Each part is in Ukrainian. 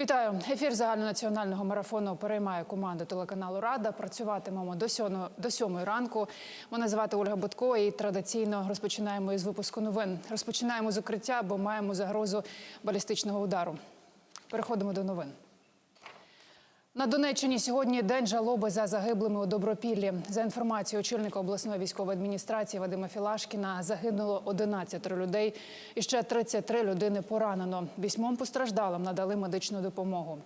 Вітаю! Ефір загальнонаціонального марафону переймає команда телеканалу Рада. Працюватимемо до сьомої, до сьомої ранку. Мене звати Ольга Будко і традиційно розпочинаємо із випуску новин. Розпочинаємо з укриття, бо маємо загрозу балістичного удару. Переходимо до новин. На Донеччині сьогодні день жалоби за загиблими у Добропіллі. За інформацією очільника обласної військової адміністрації Вадима Філашкіна, загинуло 11 людей і ще 33 людини поранено. Вісьмом постраждалим надали медичну допомогу.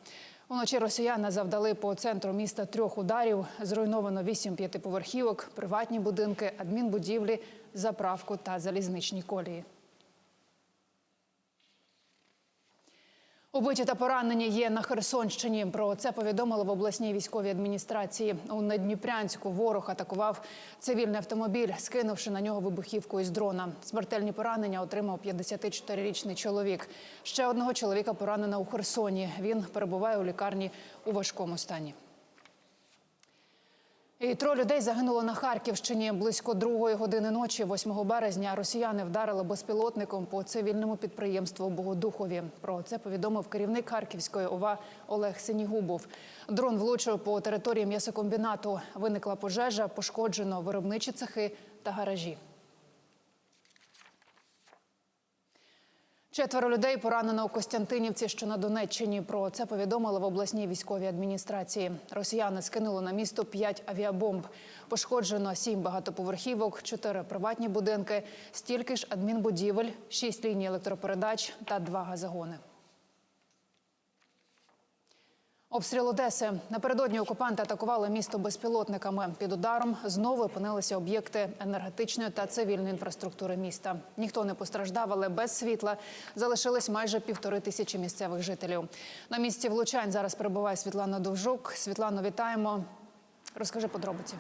Уночі росіяни завдали по центру міста трьох ударів. Зруйновано вісім п'ятиповерхівок, приватні будинки, адмінбудівлі, заправку та залізничні колії. Убиті та поранені є на Херсонщині. Про це повідомили в обласній військовій адміністрації. У Надніпрянську ворог атакував цивільний автомобіль, скинувши на нього вибухівку із дрона. Смертельні поранення отримав 54-річний чоловік. Ще одного чоловіка поранено у Херсоні. Він перебуває у лікарні у важкому стані. І троє людей загинуло на Харківщині. Близько другої години ночі, 8 березня, росіяни вдарили безпілотником по цивільному підприємству Богодухові. Про це повідомив керівник Харківської ОВА Олег Синігубов. Дрон влучив по території м'ясокомбінату. Виникла пожежа, пошкоджено виробничі цехи та гаражі. Четверо людей поранено у Костянтинівці, що на Донеччині. Про це повідомили в обласній військовій адміністрації. Росіяни скинули на місто п'ять авіабомб. Пошкоджено сім багатоповерхівок, чотири приватні будинки, стільки ж адмінбудівель, шість ліній електропередач та два газогони. Обстріл Одеси напередодні окупанти атакували місто безпілотниками. Під ударом знову опинилися об'єкти енергетичної та цивільної інфраструктури міста. Ніхто не постраждав, але без світла залишились майже півтори тисячі місцевих жителів. На місці влучань зараз перебуває Світлана Довжук. Світлано, вітаємо. Розкажи подробиці.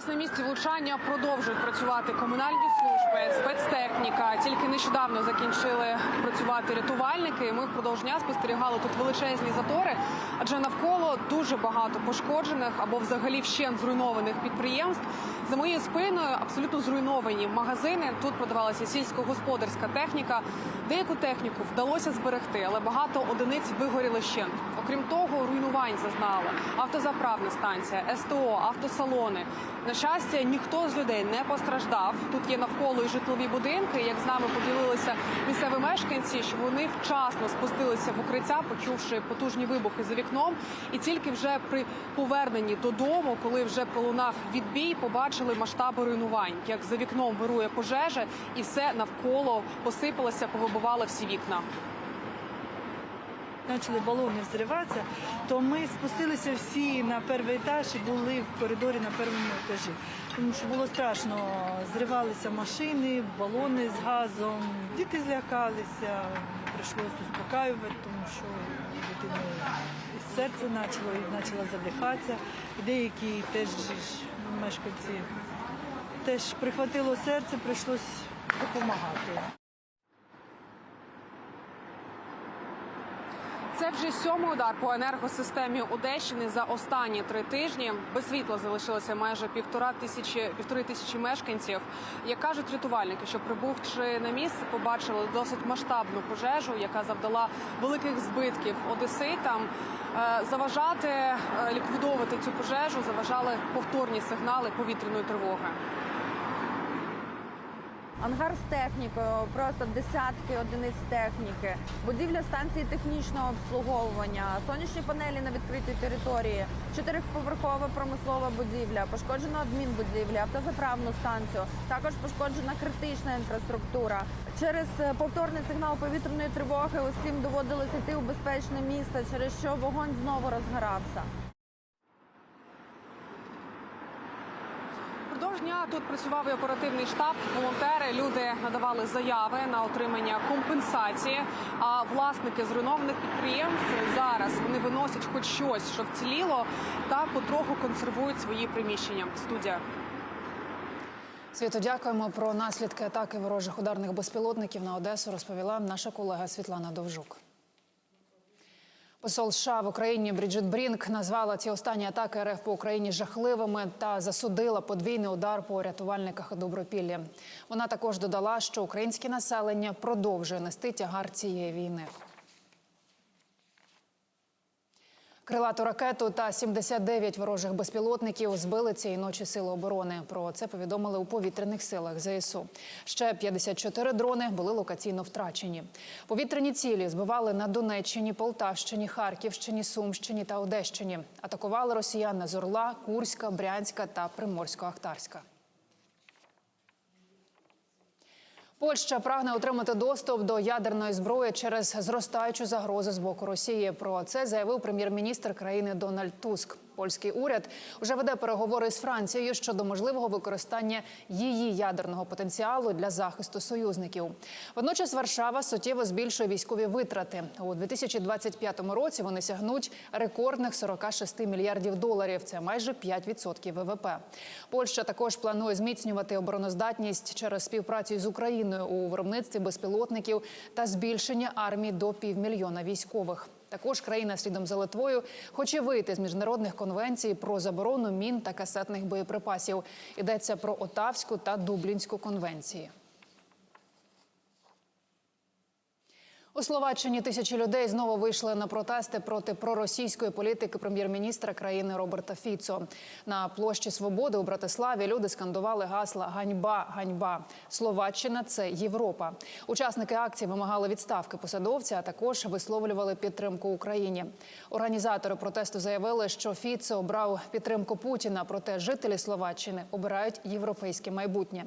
Зараз на місці влучання продовжують працювати комунальні служби, спецтехніка. Тільки нещодавно закінчили працювати рятувальники. Ми впродовж дня спостерігали тут величезні затори, адже навколо дуже багато пошкоджених або взагалі вщент зруйнованих підприємств. За моєю спиною абсолютно зруйновані магазини. Тут продавалася сільськогосподарська техніка. Деяку техніку вдалося зберегти, але багато одиниць вигоріли щент. Окрім того, руйнувань зазнала автозаправна станція, СТО, автосалони. На щастя, ніхто з людей не постраждав. Тут є навколо і житлові будинки. Як з нами поділилися місцеві мешканці, що вони вчасно спустилися в укриття, почувши потужні вибухи за вікном. І тільки вже при поверненні додому, коли вже пролунав відбій, побачили масштаби руйнувань, як за вікном вирує пожежа, і все навколо посипалося, повибивало всі вікна. Почали балони взриватися, то ми спустилися всі на перший етаж і були в коридорі на першому етажі. Тому що було страшно, зривалися машини, балони з газом, діти злякалися, прийшлося успокаювати, тому що і серце почало і почало задихатися. Деякі теж мешканці теж прихватило серце, прийшлося допомагати. Це вже сьомий удар по енергосистемі Одещини за останні три тижні. Без світла залишилося майже півтора тисячі півтори тисячі мешканців. Як кажуть рятувальники, що прибувши на місце, побачили досить масштабну пожежу, яка завдала великих збитків одеситам. Е, Заважати е, ліквідовувати цю пожежу заважали повторні сигнали повітряної тривоги. Ангар з технікою, просто десятки одиниць техніки, будівля станції технічного обслуговування, сонячні панелі на відкритій території, чотирьохповерхова промислова будівля, пошкоджена адмінбудівля, автозаправну станцію. Також пошкоджена критична інфраструктура. Через е, повторний сигнал повітряної тривоги усім доводилось йти у безпечне місце, через що вогонь знову розгорався. Впродовж дня тут працював і оперативний штаб, волонтери. Люди надавали заяви на отримання компенсації. А власники зруйнованих підприємств зараз вони виносять хоч щось, що вціліло, та потроху консервують свої приміщення. Студія. Світо, дякуємо про наслідки атаки ворожих ударних безпілотників на Одесу. Розповіла наша колега Світлана Довжук. Посол США в Україні Бріджит Брінк назвала ці останні атаки РФ по Україні жахливими та засудила подвійний удар по рятувальниках Добропіллі. Вона також додала, що українське населення продовжує нести тягар цієї війни. Крилату ракету та 79 ворожих безпілотників збили цієї ночі сили оборони. Про це повідомили у повітряних силах ЗСУ. Ще 54 дрони були локаційно втрачені. Повітряні цілі збивали на Донеччині, Полтавщині, Харківщині, Сумщині та Одещині. Атакували росіяни з Орла, Курська, Брянська та Приморсько-Ахтарська. Польща прагне отримати доступ до ядерної зброї через зростаючу загрозу з боку Росії. Про це заявив прем'єр-міністр країни Дональд Туск. Польський уряд вже веде переговори з Францією щодо можливого використання її ядерного потенціалу для захисту союзників. Водночас Варшава суттєво збільшує військові витрати. У 2025 році вони сягнуть рекордних 46 мільярдів доларів. Це майже 5% ВВП. Польща також планує зміцнювати обороноздатність через співпрацю з Україною у виробництві безпілотників та збільшення армії до півмільйона військових. Також країна слідом за Литвою хоче вийти з міжнародних конвенцій про заборону мін та касетних боєприпасів. Йдеться про Отавську та Дублінську конвенції. У Словаччині тисячі людей знову вийшли на протести проти проросійської політики прем'єр-міністра країни Роберта Фіцо. На площі Свободи у Братиславі люди скандували гасла Ганьба, ганьба. Словаччина це Європа. Учасники акції вимагали відставки посадовця, а також висловлювали підтримку Україні. Організатори протесту заявили, що Фіцо обрав підтримку Путіна, проте жителі Словаччини обирають європейське майбутнє.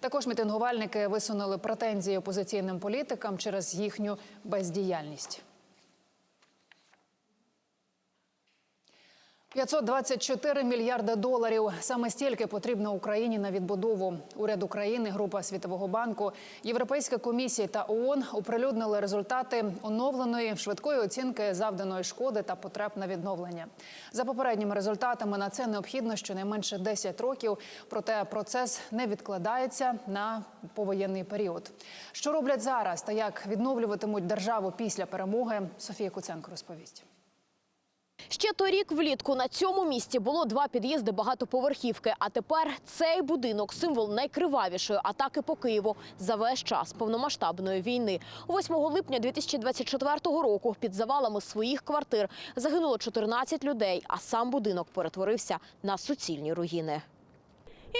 Також мітингувальники висунули претензії опозиційним політикам через їхню бездіяльність. 524 мільярди доларів. Саме стільки потрібно Україні на відбудову. Уряд України, група Світового банку, Європейська комісія та ООН оприлюднили результати оновленої швидкої оцінки завданої шкоди та потреб на відновлення. За попередніми результатами на це необхідно щонайменше 10 років. Проте процес не відкладається на повоєнний період. Що роблять зараз та як відновлюватимуть державу після перемоги? Софія Куценко розповість. Ще торік влітку на цьому місці було два під'їзди багатоповерхівки. А тепер цей будинок символ найкривавішої атаки по Києву за весь час повномасштабної війни. 8 липня 2024 року під завалами своїх квартир загинуло 14 людей, а сам будинок перетворився на суцільні руїни.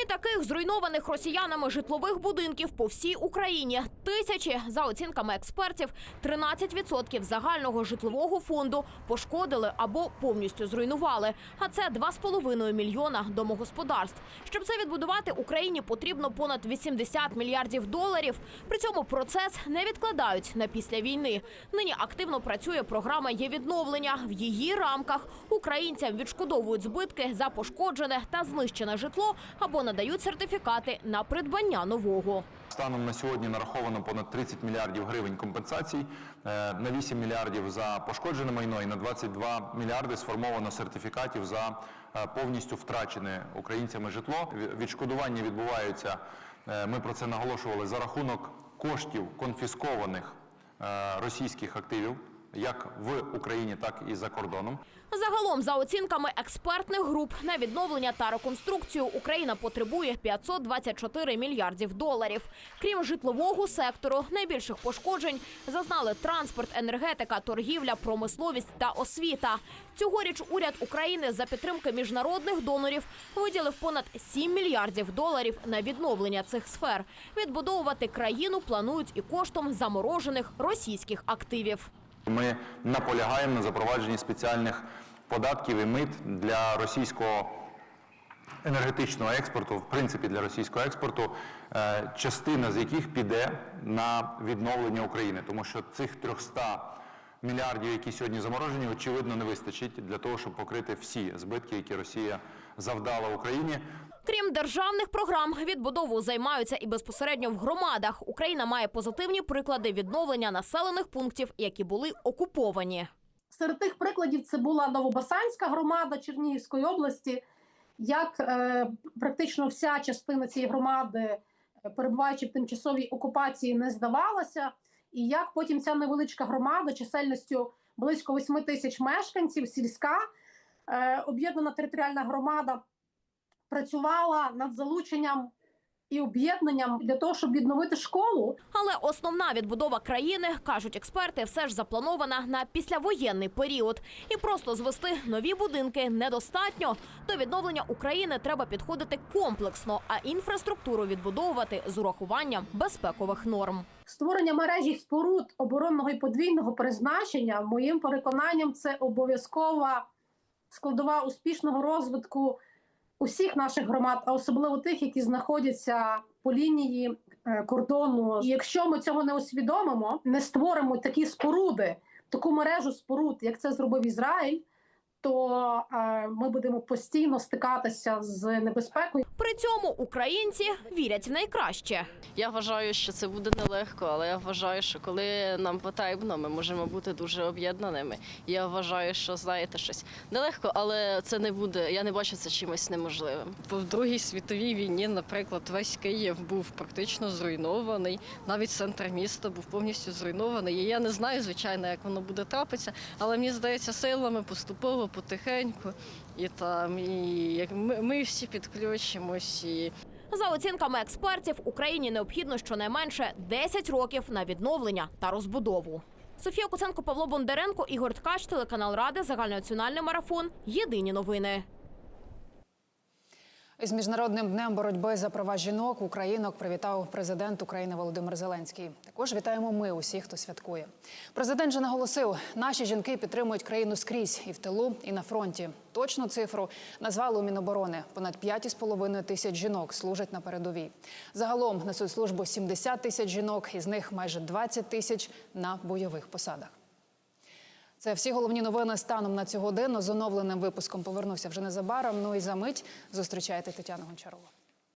І таких зруйнованих росіянами житлових будинків по всій Україні тисячі за оцінками експертів. 13% загального житлового фонду пошкодили або повністю зруйнували. А це 2,5 мільйона домогосподарств. Щоб це відбудувати, Україні потрібно понад 80 мільярдів доларів. При цьому процес не відкладають на після війни. Нині активно працює програма є відновлення. В її рамках українцям відшкодовують збитки за пошкоджене та знищене житло або надають сертифікати на придбання нового. Станом на сьогодні нараховано понад 30 мільярдів гривень компенсацій, е, на 8 мільярдів за пошкоджене майно і на 22 мільярди сформовано сертифікатів за е, повністю втрачене українцями житло. Відшкодування відбуваються, е, ми про це наголошували, за рахунок коштів конфіскованих російських активів, як в Україні, так і за кордоном. Загалом, за оцінками експертних груп на відновлення та реконструкцію, Україна потребує 524 мільярдів доларів. Крім житлового сектору, найбільших пошкоджень зазнали транспорт, енергетика, торгівля, промисловість та освіта. Цьогоріч уряд України за підтримки міжнародних донорів виділив понад 7 мільярдів доларів на відновлення цих сфер. Відбудовувати країну планують і коштом заморожених російських активів. Ми наполягаємо на запровадженні спеціальних податків і мит для російського енергетичного експорту, в принципі, для російського експорту, е, частина з яких піде на відновлення України, тому що цих 300 мільярдів, які сьогодні заморожені, очевидно, не вистачить для того, щоб покрити всі збитки, які Росія завдала Україні. Крім державних програм, відбудову займаються і безпосередньо в громадах. Україна має позитивні приклади відновлення населених пунктів, які були окуповані. Серед тих прикладів це була Новобасанська громада Чернігівської області, як е, практично вся частина цієї громади, е, перебуваючи в тимчасовій окупації, не здавалася, і як потім ця невеличка громада чисельністю близько 8 тисяч мешканців, сільська об'єднана територіальна громада працювала над залученням і об'єднанням для того, щоб відновити школу. Але основна відбудова країни, кажуть експерти, все ж запланована на післявоєнний період. І просто звести нові будинки недостатньо. До відновлення України треба підходити комплексно, а інфраструктуру відбудовувати з урахуванням безпекових норм. Створення мережі споруд оборонного і подвійного призначення, моїм переконанням, це обов'язкова складова успішного розвитку усіх наших громад, а особливо тих, які знаходяться по лінії е, кордону. І якщо ми цього не усвідомимо, не створимо такі споруди, таку мережу споруд, як це зробив Ізраїль, то е, ми будемо постійно стикатися з небезпекою. При цьому українці вірять в найкраще. Я вважаю, що це буде нелегко, але я вважаю, що коли нам потрібно, ми можемо бути дуже об'єднаними. Я вважаю, що знаєте щось нелегко, але це не буде. Я не бачу це чимось неможливим. В Другій світовій війні, наприклад, весь Київ був практично зруйнований. Навіть центр міста був повністю зруйнований. І я не знаю, звичайно, як воно буде трапитися, але мені здається, силами поступово, потихеньку. І там, і як ми, ми всі підключимось і. За оцінками експертів, Україні необхідно щонайменше 10 років на відновлення та розбудову. Софія Куценко, Павло Бондаренко, Ігор Ткач, телеканал Ради, загальнонаціональний марафон. Єдині новини. Із міжнародним днем боротьби за права жінок українок привітав президент України Володимир Зеленський. Також вітаємо ми усіх, хто святкує. Президент же наголосив, наші жінки підтримують країну скрізь і в тилу, і на фронті. Точну цифру назвали у Міноборони. Понад 5,5 тисяч жінок служать на передовій. Загалом несуть службу 70 тисяч жінок, із них майже 20 тисяч на бойових посадах. Це всі головні новини станом на цю годину. З оновленим випуском повернуся вже незабаром. Ну і за мить зустрічайте Тетяну Гончарову.